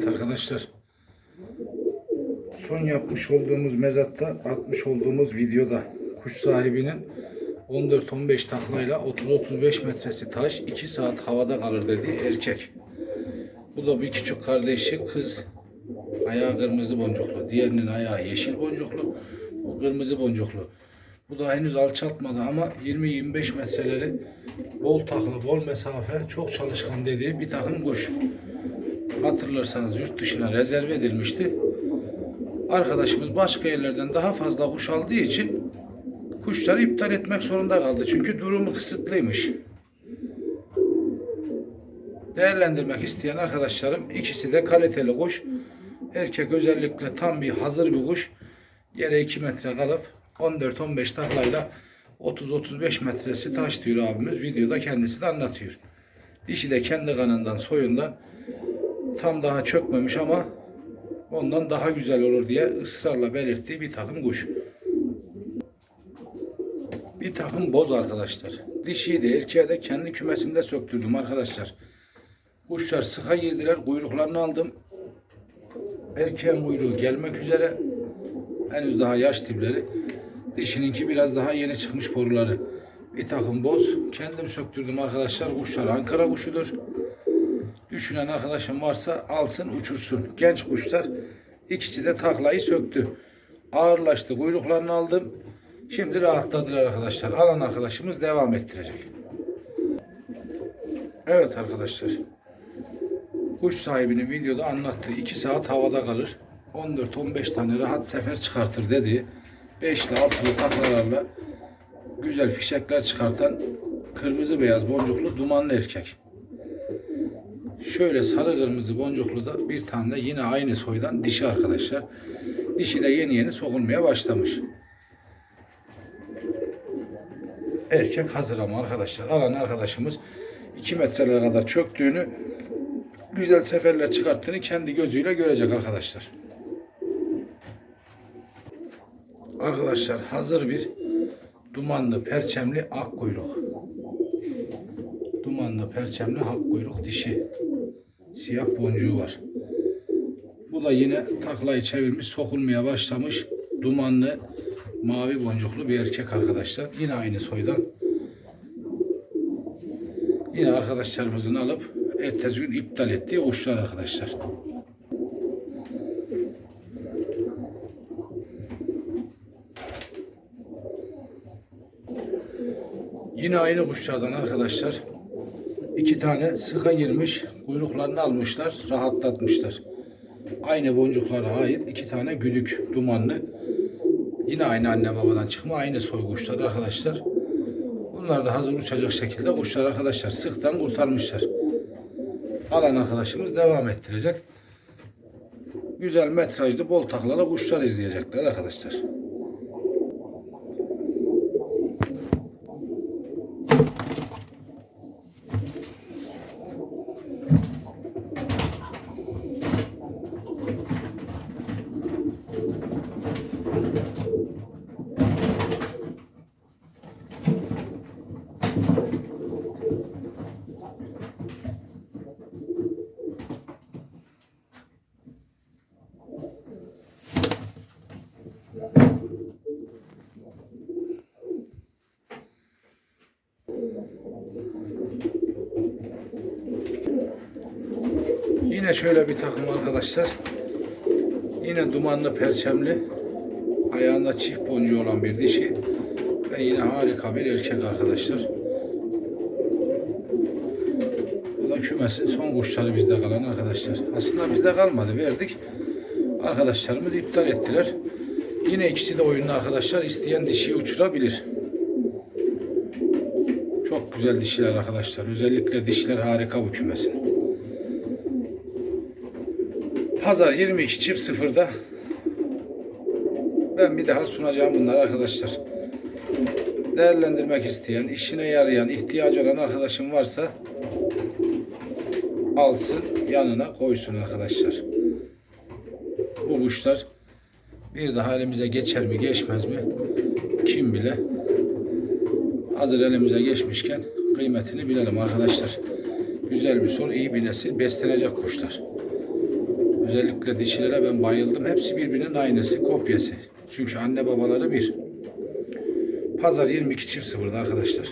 Evet arkadaşlar. Son yapmış olduğumuz mezatta atmış olduğumuz videoda kuş sahibinin 14-15 taklayla 30-35 metresi taş 2 saat havada kalır dediği erkek. Bu da bir küçük kardeşi kız. Ayağı kırmızı boncuklu. Diğerinin ayağı yeşil boncuklu. Bu kırmızı boncuklu. Bu da henüz alçaltmadı ama 20-25 metreleri bol takla, bol mesafe, çok çalışkan dediği bir takım kuş hatırlarsanız yurt dışına rezerve edilmişti. Arkadaşımız başka yerlerden daha fazla kuş aldığı için kuşları iptal etmek zorunda kaldı. Çünkü durumu kısıtlıymış. Değerlendirmek isteyen arkadaşlarım ikisi de kaliteli kuş. Erkek özellikle tam bir hazır bir kuş. Yere 2 metre kalıp 14-15 taklayla 30-35 metresi taş diyor abimiz. Videoda kendisi de anlatıyor. Dişi de kendi kanından soyundan tam daha çökmemiş ama ondan daha güzel olur diye ısrarla belirttiği bir takım kuş. Bir takım boz arkadaşlar. Dişiyi de erkeğe de kendi kümesimde söktürdüm arkadaşlar. Kuşlar sıka girdiler. Kuyruklarını aldım. Erkeğin kuyruğu gelmek üzere. Henüz daha yaş tipleri. Dişininki biraz daha yeni çıkmış boruları. Bir takım boz. Kendim söktürdüm arkadaşlar. Kuşlar Ankara kuşudur. Düşünen arkadaşım varsa alsın uçursun. Genç kuşlar ikisi de taklayı söktü. Ağırlaştı. Kuyruklarını aldım. Şimdi rahatladılar arkadaşlar. Alan arkadaşımız devam ettirecek. Evet arkadaşlar. Kuş sahibinin videoda anlattığı 2 saat havada kalır. 14-15 tane rahat sefer çıkartır dedi. 5 ile 6'lı taklalarla güzel fişekler çıkartan kırmızı beyaz boncuklu dumanlı erkek. Şöyle sarı kırmızı boncuklu da bir tane de yine aynı soydan dişi arkadaşlar. Dişi de yeni yeni sokulmaya başlamış. Erkek hazır ama arkadaşlar. Alan arkadaşımız 2 metrelere kadar çöktüğünü güzel seferler çıkarttığını kendi gözüyle görecek arkadaşlar. Arkadaşlar hazır bir dumanlı perçemli ak kuyruk. Dumanlı perçemli ak kuyruk dişi. Siyah boncuğu var. Bu da yine taklayı çevirmiş, sokulmaya başlamış. Dumanlı, mavi boncuklu bir erkek arkadaşlar. Yine aynı soydan. Yine arkadaşlarımızın alıp ertesi gün iptal ettiği kuşlar arkadaşlar. Yine aynı kuşlardan arkadaşlar. İki tane sıka girmiş, kuyruklarını almışlar, rahatlatmışlar. Aynı boncuklara ait iki tane güdük dumanlı. Yine aynı anne babadan çıkma, aynı soy kuşlar arkadaşlar. Bunlar da hazır uçacak şekilde kuşlar arkadaşlar. Sıktan kurtarmışlar. Alan arkadaşımız devam ettirecek. Güzel metrajlı bol taklalı kuşlar izleyecekler arkadaşlar. Yine şöyle bir takım arkadaşlar. Yine dumanlı perçemli. Ayağında çift boncuğu olan bir dişi. Ve yine harika bir erkek arkadaşlar. Bu da kümesin son kuşları bizde kalan arkadaşlar. Aslında bizde kalmadı. Verdik. Arkadaşlarımız iptal ettiler. Yine ikisi de oyunlu arkadaşlar. İsteyen dişiyi uçurabilir. Çok güzel dişiler arkadaşlar. Özellikle dişiler harika bu kümesin. Pazar 22 çift sıfırda ben bir daha sunacağım bunları arkadaşlar. Değerlendirmek isteyen, işine yarayan, ihtiyacı olan arkadaşım varsa alsın, yanına koysun arkadaşlar. Bu kuşlar bir daha elimize geçer mi, geçmez mi? Kim bile. Hazır elimize geçmişken kıymetini bilelim arkadaşlar. Güzel bir soru, iyi bir nesil, beslenecek kuşlar. Özellikle dişilere ben bayıldım. Hepsi birbirinin aynısı, kopyası. Çünkü anne babaları bir. Pazar 22 çift sıfırda arkadaşlar.